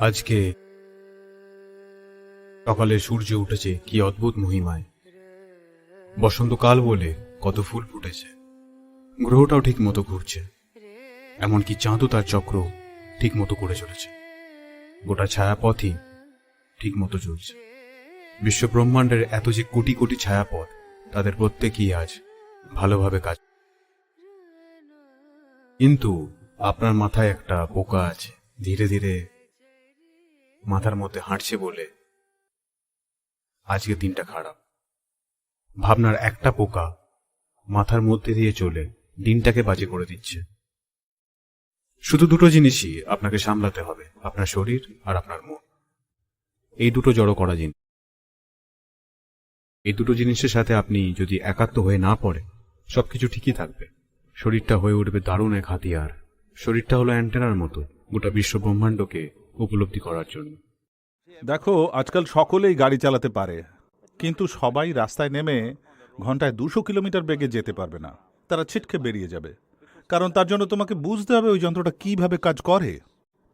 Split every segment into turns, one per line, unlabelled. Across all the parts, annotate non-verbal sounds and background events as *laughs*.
আজকে সকালে সূর্য উঠেছে, কি অদ্ভুত মহিমায়। বসন্তকাল বলে কত ফুল ফুটেছে। গ্রহটাও ঠিক মতো ঘুরছে, এমনকি চাঁদও তার চক্র ঠিক মতো করে চলেছে। গোটা ছায়াপথই ঠিক মতো চলছে বিশ্ব ব্রহ্মাণ্ডের এত যে কোটি কোটি ছায়াপথ, তাদের প্রত্যেকই আজ ভালোভাবে কাজ কিন্তু আপনার মাথায় একটা পোকা আছে। ধীরে ধীরে মাথার মধ্যে হাঁটছে বলে আজকে দিনটা খারাপ। ভাবনার একটা পোকা মাথার মধ্যে দিয়ে চলে, দিনটাকে বাজে করে দিচ্ছে। শুধু দুটো জিনিসই আপনাকে সামলাতে হবে, আপনার শরীর আর আপনার মন। এই দুটো জড়ো করা জিনিস। এই দুটো জিনিসের সাথে আপনি যদি একাত্ম হয়ে না পড়ে, সবকিছু ঠিকই থাকবে। শরীরটা হয়ে উঠবে দারুণ এক হাতিয়ার। শরীরটা হলো অ্যান্টেনার মতো, গোটা বিশ্ব ব্রহ্মাণ্ডকে উপলব্ধি করার জন্য।
দেখো, আজকাল সকলেই গাড়ি চালাতে পারে, কিন্তু সবাই রাস্তায় নেমে ঘন্টায় দুশো কিলোমিটার বেগে যেতে পারবে না। তারা ছিটকে বেরিয়ে যাবে। কারণ তার জন্য তোমাকে বুঝতে হবে ওই যন্ত্রটা কীভাবে কাজ করে।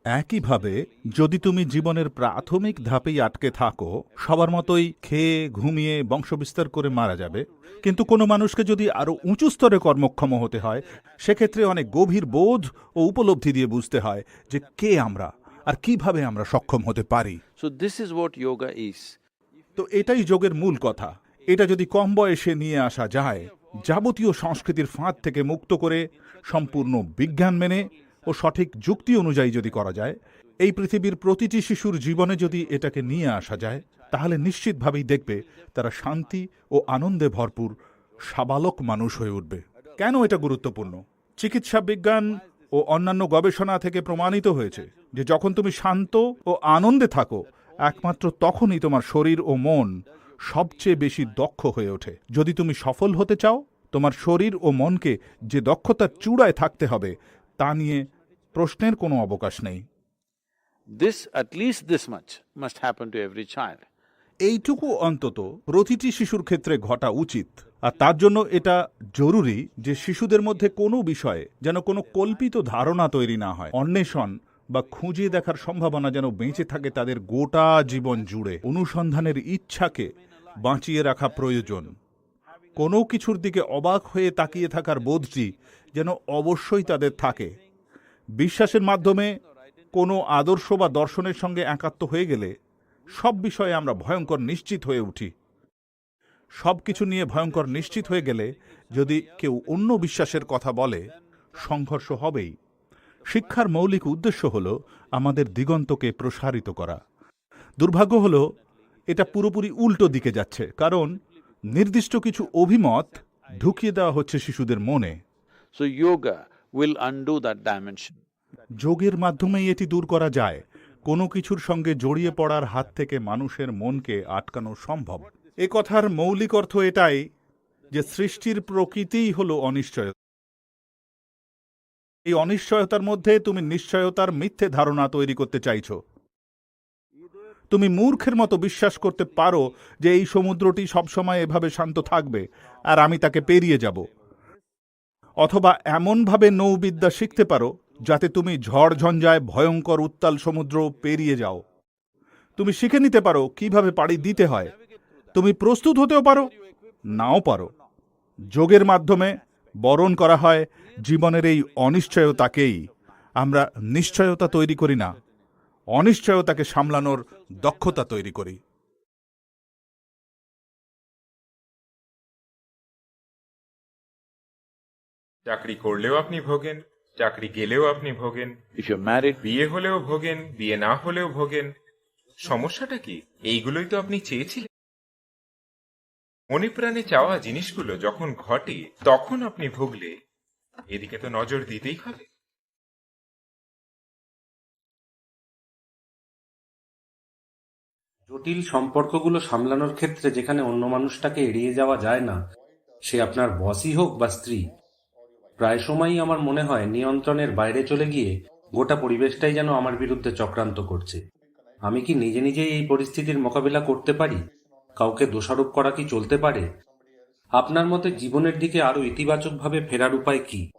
একইভাবে যদি তুমি জীবনের প্রাথমিক ধাপেই আটকে থাকো সবার মতোই খেয়ে ঘুমিয়ে বংশবিস্তার করে মারা যাবে। কিন্তু কোনো মানুষকে যদি আরও উঁচু স্তরে কর্মক্ষম হতে হয় সেক্ষেত্রে অনেক গভীর বোধ ও উপলব্ধি দিয়ে বুঝতে হয় যে কে আমরা আর কীভাবে আমরা সক্ষম হতে পারি।
What yoga is.
তো এটাই যোগের মূল কথা। এটা যদি কম বয়সে নিয়ে আসা যায় যাবতীয় সংস্কৃতির ফাঁদ থেকে মুক্ত করে সম্পূর্ণ বিজ্ঞান মেনে ও সঠিক যুক্তি অনুযায়ী যদি করা যায়, এই পৃথিবীর প্রতিটি শিশুর জীবনে যদি এটাকে নিয়ে আসা যায়, তাহলে নিশ্চিতভাবেই দেখবে তারা শান্তি ও আনন্দে ভরপুর, সাবালক মানুষ হয়ে উঠবে। কেন এটা গুরুত্বপূর্ণ? চিকিৎসা বিজ্ঞান ও অন্যান্য গবেষণা থেকে প্রমাণিত হয়েছে যে যখন তুমি শান্ত ও আনন্দে থাকো, একমাত্র তখনই তোমার শরীর ও মন সবচেয়ে বেশি দক্ষ হয়ে ওঠে। যদি তুমি সফল হতে চাও, তোমার শরীর ও মনকে যে দক্ষতার চূড়ায় থাকতে হবে, তা নিয়ে প্রশ্নের কোনো অবকাশ নেই।
This at least this much, must happen to every child.
এইটুকু অন্তত প্রতিটি শিশুর ক্ষেত্রে ঘটা উচিত। আর তার জন্য এটা জরুরি যে শিশুদের মধ্যে কোনো বিষয়ে যেন কোনো কল্পিত ধারণা তৈরি না হয়। অন্বেষণ বা খুঁজে দেখার সম্ভাবনা যেন বেঁচে থাকে তাদের গোটা জীবন জুড়ে। অনুসন্ধানের ইচ্ছাকে বাঁচিয়ে রাখা প্রয়োজন। কোনো কিছুর দিকে অবাক হয়ে তাকিয়ে থাকার বোধটি যেন অবশ্যই তাদের থাকে। বিশ্বাসের মাধ্যমে কোনো আদর্শ বা দর্শনের সঙ্গে একাত্ম হয়ে গেলে সব বিষয়ে আমরা ভয়ঙ্কর নিশ্চিত হয়ে উঠি। সব কিছু নিয়ে ভয়ঙ্কর নিশ্চিত হয়ে গেলে যদি কেউ অন্য বিশ্বাসের কথা বলে সংঘর্ষ হবেই। শিক্ষার মৌলিক উদ্দেশ্য হল আমাদের দিগন্তকে প্রসারিত করা। দুর্ভাগ্য হল এটা পুরোপুরি উল্টো দিকে যাচ্ছে কারণ নির্দিষ্ট কিছু অভিমত ঢুকিয়ে দেওয়া হচ্ছে শিশুদের মনে।
So, yoga
যোগের মাধ্যমেই এটি দূর করা যায়। কোনো কিছুর সঙ্গে জড়িয়ে পড়ার হাত থেকে মানুষের মনকে আটকানো সম্ভব। এ কথার মৌলিক অর্থ এটাই যে সৃষ্টির প্রকৃতিই হল অনিশ্চয়তা এই অনিশ্চয়তার মধ্যে তুমি নিশ্চয়তার মিথ্যে ধারণা তৈরি করতে চাইছ। তুমি মূর্খের মতো বিশ্বাস করতে পারো যে এই সমুদ্রটি সবসময় এভাবে শান্ত থাকবে, আর আমি তাকে পেরিয়ে যাব। অথবা এমনভাবে নৌবিদ্যা শিখতে পারো যাতে তুমি ঝড় ঝঞ্ঝায় ভয়ঙ্কর উত্তাল সমুদ্র পেরিয়ে যাও। তুমি শিখে নিতে পারো কীভাবে পাড়ি দিতে হয়। তুমি প্রস্তুত হতেও পারো, নাও পারো। যোগের মাধ্যমে বরণ করা হয় জীবনের এই অনিশ্চয়তাকেই। আমরা নিশ্চয়তা তৈরি করি না। অনিশ্চয়তাকে সামলানোর দক্ষতা তৈরি করি।
চাকরি করলেও আপনি ভোগেন চাকরি গেলেও আপনি ভোগেন।
If you're married,
বিয়ে হলেও ভোগেন বিয়ে না হলেও ভোগেন। সমস্যাটা কি? এইগুলোই তো আপনি চেয়েছিলেন। মনে প্রাণে চাওয়া জিনিসগুলো যখন ঘটে তখন আপনি ভুগলে। এদিকে তো নজর দিতেই হবে।
জটিল সম্পর্কগুলো সামলানোর ক্ষেত্রে যেখানে অন্য মানুষটাকে এড়িয়ে যাওয়া যায় না সে আপনার বসই হোক বা স্ত্রী প্রায় সময়ই আমার মনে হয় নিয়ন্ত্রণের বাইরে চলে গিয়ে গোটা পরিবেশটাই যেন আমার বিরুদ্ধে চক্রান্ত করছে। আমি কি নিজে নিজেই এই পরিস্থিতির মোকাবিলা করতে পারি? কাউকে দোষারোপ করা কি চলতে পারে? আপনার মতে জীবনের দিকে আরও ইতিবাচকভাবে ফেরার উপায় কি?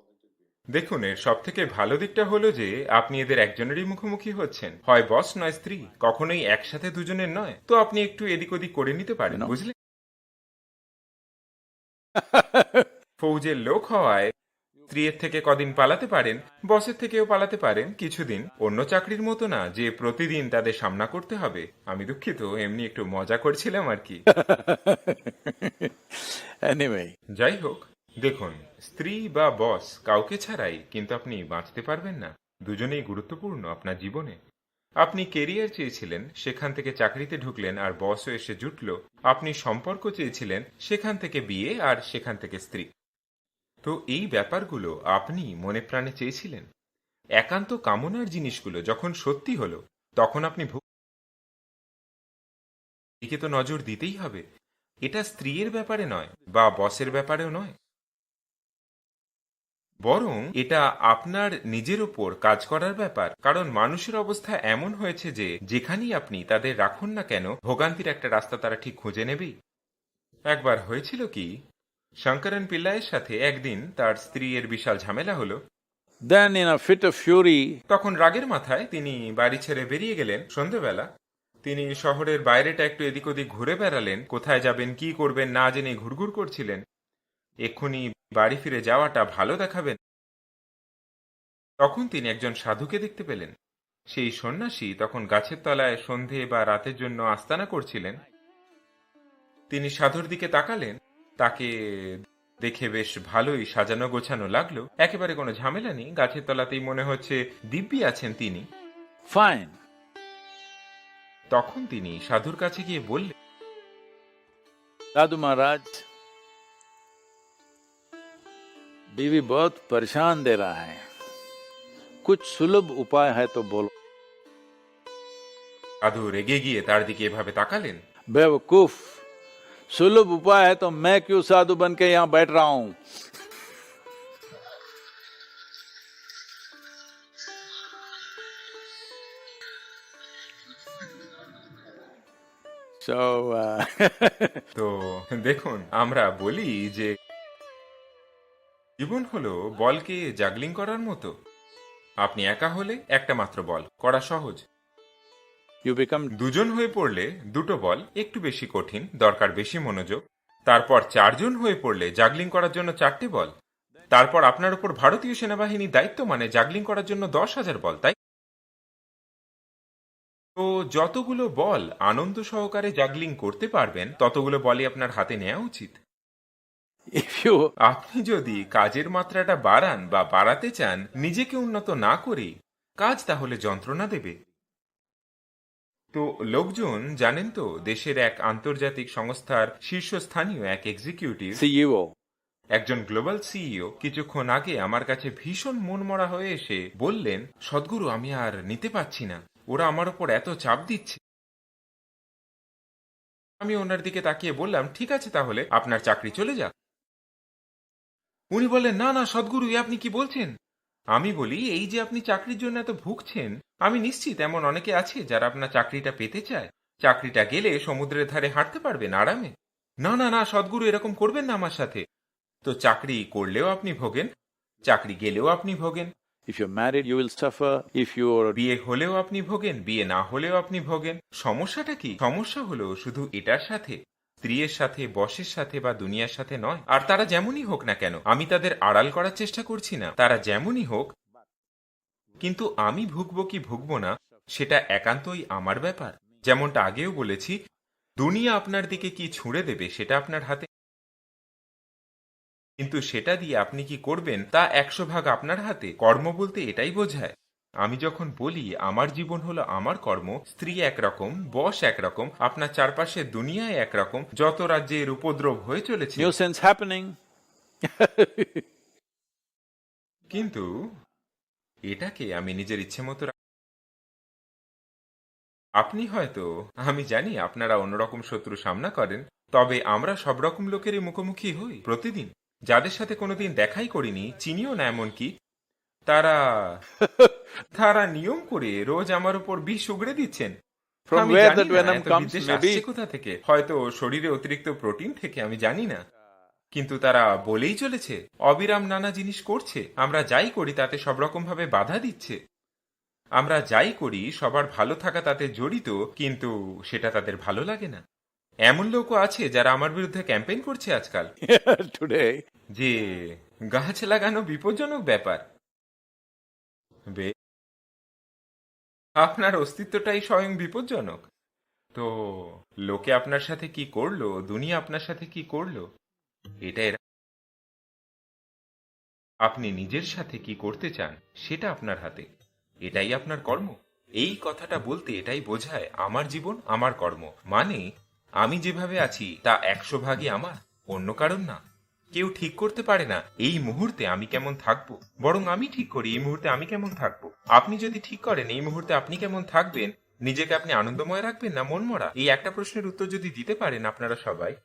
দেখুন এর সব থেকে ভালো দিকটা হলো যে আপনি এদের একজনেরই মুখোমুখি হচ্ছেন। হয় বস নয় স্ত্রী। কখনোই একসাথে দুজনের নয়। তো আপনি একটু এদিক ওদিক করে নিতে পারেন বুঝলেন? *laughs* ফৌজের লোক হওয়ায় স্ত্রীর থেকে কদিন পালাতে পারেন বসের থেকেও পালাতে পারেন কিছুদিন। অন্য চাকরির মতো না যে প্রতিদিন তাদের সামনা করতে হবে। আমি দুঃখিত এমনি একটু মজা করছিলাম আর কি। যাই হোক দেখুন স্ত্রী বা বস কাউকে ছাড়াই কিন্তু আপনি বাঁচতে পারবেন না। দুজনেই গুরুত্বপূর্ণ আপনার জীবনে। আপনি কেরিয়ার চেয়েছিলেন সেখান থেকে চাকরিতে ঢুকলেন আর বসও এসে জুটল। আপনি সম্পর্ক চেয়েছিলেন সেখান থেকে বিয়ে আর সেখান থেকে স্ত্রী। তো এই ব্যাপারগুলো আপনি মনে প্রাণে চেয়েছিলেন? একান্ত কামনার জিনিসগুলো যখন সত্যি হলো, তখন আপনি এদিকে তো নজর দিতেই হবে। এটা স্ত্রীর ব্যাপারে নয়, বা বসের ব্যাপারেও নয়। বরং এটা আপনার নিজের ওপর কাজ করার ব্যাপার। কারণ মানুষের অবস্থা এমন হয়েছে যে, যেখানেই আপনি তাদের রাখুন না কেন, ভোগান্তির একটা রাস্তা তারা ঠিক খুঁজে নেবেই। একবার হয়েছিল কি শঙ্করন পিল্লাইয়ের সাথে একদিন তার স্ত্রী এর বিশাল ঝামেলা হলো।
Then in a fit of fury,
তখন রাগের মাথায় তিনি বাড়ি ছেড়ে বেরিয়ে গেলেন সন্ধেবেলা। তিনি শহরের বাইরেটা একটু এদিক ওদিক ঘুরে বেড়ালেন কোথায় যাবেন কি করবেন না জেনে ঘুরঘুর করছিলেন। এক্ষুনি বাড়ি ফিরে যাওয়াটা ভালো দেখাবেন। তখন তিনি একজন সাধুকে দেখতে পেলেন। সেই সন্ন্যাসী তখন গাছের তলায় সন্ধে বা রাতের জন্য আস্তানা করছিলেন। তিনি সাধুর দিকে তাকালেন। তাকে দেখে বেশ ভালোই সাজানো গোছানো লাগলো একেবারে কোনো ঝামেলা নেই গাছের তলাতেই মনে হচ্ছে দিব্যি আছেন তিনি
fine.
তখন তিনি সাধুর কাছে গিয়ে বললেন
साधु महाराज बीवी बहुत परेशान दे रहा है कुछ सुलभ उपाय है तो बोलो
সাধু রেগে গিয়ে তার দিকে এভাবে তাকালেন
बेवकूफ सुलभ उपाय है तो मैं क्यों साधु बन के यहाँ बैठ रहा हूं So, uh,
তো দেখুন আমরা বলি যে জীবন হলো বলকে জাগলিং করার মতো আপনি একা হলে একটা মাত্র বল করা সহজ দুজন হয়ে পড়লে দুটো বল একটু বেশি কঠিন দরকার বেশি মনোযোগ। তারপর চারজন হয়ে পড়লে জাগলিং করার জন্য চারটে বল। তারপর আপনার উপর ভারতীয় সেনাবাহিনী দায়িত্ব মানে জাগলিং করার জন্য দশ হাজার বল তাই? তো যতগুলো বল আনন্দ সহকারে জাগলিং করতে পারবেন ততগুলো বলই আপনার হাতে নেওয়া উচিত। আপনি যদি কাজের মাত্রাটা বাড়ান বা বাড়াতে চান নিজেকে উন্নত না করে কাজ তাহলে যন্ত্রণা দেবে। তো লোকজন জানেন তো দেশের এক আন্তর্জাতিক সংস্থার শীর্ষস্থানীয় এক এক্সিকিউটিভ
সিইও।
একজন গ্লোবাল সিইও কিছুক্ষণ আগে আমার কাছে ভীষণ মনমরা হয়ে এসে বললেন সদ্গুরু আমি আর নিতে পারছি না। ওরা আমার ওপর এত চাপ দিচ্ছে। আমি ওনার দিকে তাকিয়ে বললাম ঠিক আছে তাহলে আপনার চাকরি চলে যাক। উনি বললেন না না সদ্গুরু আপনি কি বলছেন? আমি বলি এই যে আপনি চাকরির জন্য এত ভুগছেন আমি নিশ্চিত এমন অনেকে আছে যারা আপনার চাকরিটা পেতে চায়। চাকরিটা গেলে সমুদ্রের ধারে হাঁটতে পারবেন আরামে। না না না সদ্গুরু এরকম করবেন না আমার সাথে। তো চাকরি করলেও আপনি ভোগেন চাকরি গেলেও আপনি ভোগেন।
If you're married you will suffer. If you're
বিয়ে হলেও আপনি ভোগেন বিয়ে না হলেও আপনি ভোগেন। সমস্যাটা কি? সমস্যা হলো শুধু এটার সাথে। স্ত্রীর সাথে, বসের সাথে বা দুনিয়ার সাথে নয়। আর তারা যেমনই হোক না কেন, আমি তাদের আড়াল করার চেষ্টা করছি না। তারা যেমনই হোক, কিন্তু আমি ভুগবো কি ভুগবো না, সেটা একান্তই আমার ব্যাপার। যেমনটা আগেও বলেছি, দুনিয়া আপনার দিকে কি ছুঁড়ে দেবে, সেটা আপনার হাতে। কিন্তু সেটা দিয়ে আপনি কি করবেন, তা একশো ভাগ আপনার হাতে। কর্ম বলতে এটাই বোঝায়। আমি যখন বলি আমার জীবন হলো আমার কর্ম স্ত্রী একরকম বস একরকম আপনার চারপাশে দুনিয়ায় একরকম যত রাজ্যে এর উপদ্রব হয়ে চলেছে *laughs* কিন্তু এটাকে আমি নিজের ইচ্ছে মতো আপনি হয়তো আমি জানি আপনারা অন্যরকম শত্রু সামনা করেন তবে আমরা সব রকম লোকেরই মুখোমুখি হই প্রতিদিন। যাদের সাথে কোনোদিন দেখাই করিনি চিনিও না এমনকি তারা তারা নিয়ম করে রোজ আমার উপর বিষ উগড়ে দিচ্ছেন। কোথা থেকে? হয়তো শরীরে অতিরিক্ত প্রোটিন থেকে আমি জানি না। কিন্তু তারা বলেই চলেছে অবিরাম নানা জিনিস করছে। আমরা যাই করি তাতে সব রকম ভাবে বাধা দিচ্ছে। আমরা যাই করি সবার ভালো থাকা তাতে জড়িত কিন্তু সেটা তাদের ভালো লাগে না। এমন লোকও আছে যারা আমার বিরুদ্ধে ক্যাম্পেইন করছে আজকাল। *laughs* যে গাছ লাগানো বিপজ্জনক ব্যাপার। আপনার অস্তিত্বটাই স্বয়ং বিপজ্জনক। তো, লোকে আপনার সাথে কি করল? দুনিয়া আপনার সাথে কি করল? এটা এরা আপনি নিজের সাথে কি করতে চান, সেটা আপনার হাতে। এটাই আপনার কর্ম। এই কথাটা বলতে এটাই বোঝায় আমার জীবন, আমার কর্ম। মানে আমি যেভাবে আছি, তা একশো ভাগই আমার, অন্য কারণ না। কেউ ঠিক করতে পারে না, এই মুহূর্তে আমি কেমন থাকব? বরং আমি ঠিক করি, এই মুহূর্তে আমি কেমন থাকব? আপনি যদি ঠিক করেন, এই মুহূর্তে আপনি কেমন থাকবেন? নিজেকে আপনি আনন্দময় রাখবেন না মনমরা? এই একটা প্রশ্নের উত্তর যদি দিতে পারেন আপনারা সবাই।